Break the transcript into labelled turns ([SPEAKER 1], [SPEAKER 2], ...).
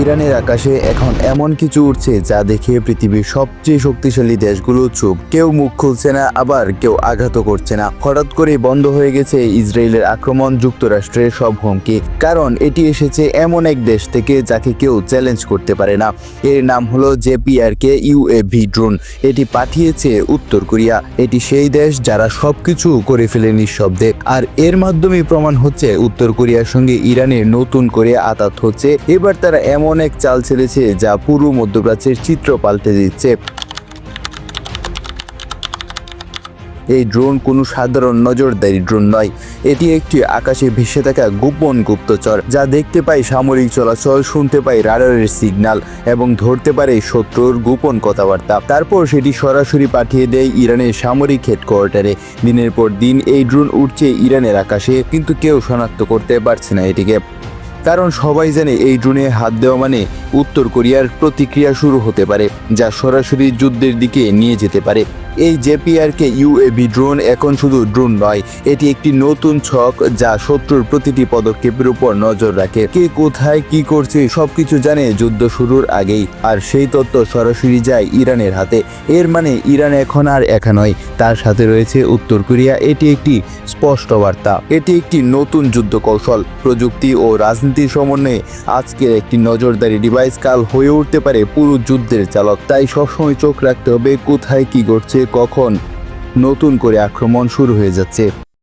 [SPEAKER 1] ইরানের আকাশে এখন এমন কিছু উঠছে যা দেখে পৃথিবীর সবচেয়ে শক্তিশালী দেশগুলো চুপ। কেউ মুখ খুলছে না, আবার কেউ আঘাত করছে না। হঠাৎ করে বন্ধ হয়ে গেছে ইসরায়েলের আক্রমণ, যুক্তরাষ্ট্রের সব হুমকি। কারণ এটি এসেছে এমন এক দেশ থেকে যাকে কেউ চ্যালেঞ্জ করতে পারে না। এর নাম হলো জেপিআরকে ইউএভি ড্রোন। এটি পাঠিয়েছে উত্তর কোরিয়া। এটি সেই দেশ যারা সবকিছু করে ফেলে নিঃশব্দে। আর এর মাধ্যমে প্রমাণ হচ্ছে, উত্তর কোরিয়ার সঙ্গে ইরানের নতুন করে আতাত হচ্ছে। এবার তারা এমন এক চাল ছেড়েছে যা পুরো মধ্যপ্রাচ্যের চিত্র পাল্টে দিচ্ছে। এই ড্রোন কোনো সাধারণ নজরদারি ড্রোন নয়। এটি একটি আকাশে ভেসে থাকা গোপন গুপ্তচর যা দেখতে পায় সামরিক চলাচল, শুনতে পায় রাডারের সিগন্যাল এবং ধরতে পারে শত্রুর গোপন কথাবার্তা। তারপর সেটি সরাসরি পাঠিয়ে দেয় ইরানের সামরিক হেডকোয়ার্টারে। দিনের পর দিন এই ড্রোন উঠছে ইরানের আকাশে, কিন্তু কেউ শনাক্ত করতে পারছে না এটিকে। কারণ সবাই জানে এই ড্রোনে হাত দেওয়া মানে উত্তর কোরিয়ার প্রতিক্রিয়া শুরু হতে পারে, যা সরাসরি যুদ্ধের দিকে নিয়ে যেতে পারে। এই জেপিআরকে ইউএভি ড্রোন এখন শুধু ড্রোন নয়, এটি একটি নতুন ছক যা শত্রুর প্রতিটি পদক্ষেপের উপর নজর রাখে। কে কোথায় কি করছে সবকিছু জানে যুদ্ধ শুরুর আগেই, আর সেই তথ্য সরাসরি যায় ইরানের হাতে। এর মানে ইরান এখন আর একা নয়, তার সাথে রয়েছে উত্তর কোরিয়া। এটি একটি স্পষ্ট বার্তা। এটি একটি নতুন যুদ্ধ কৌশল প্রযুক্তি ও রাজনীতির সমন্বয়ে আজকের একটি নজরদারি ডিভাইস কাল হয়ে উঠতে পারে পুরো যুদ্ধের চালক। তাই সবসময় চোখ রাখতে হবে কোথায় কি ঘটছে কখন নতুন করে আক্রমণ শুরু হয়ে যাচ্ছে।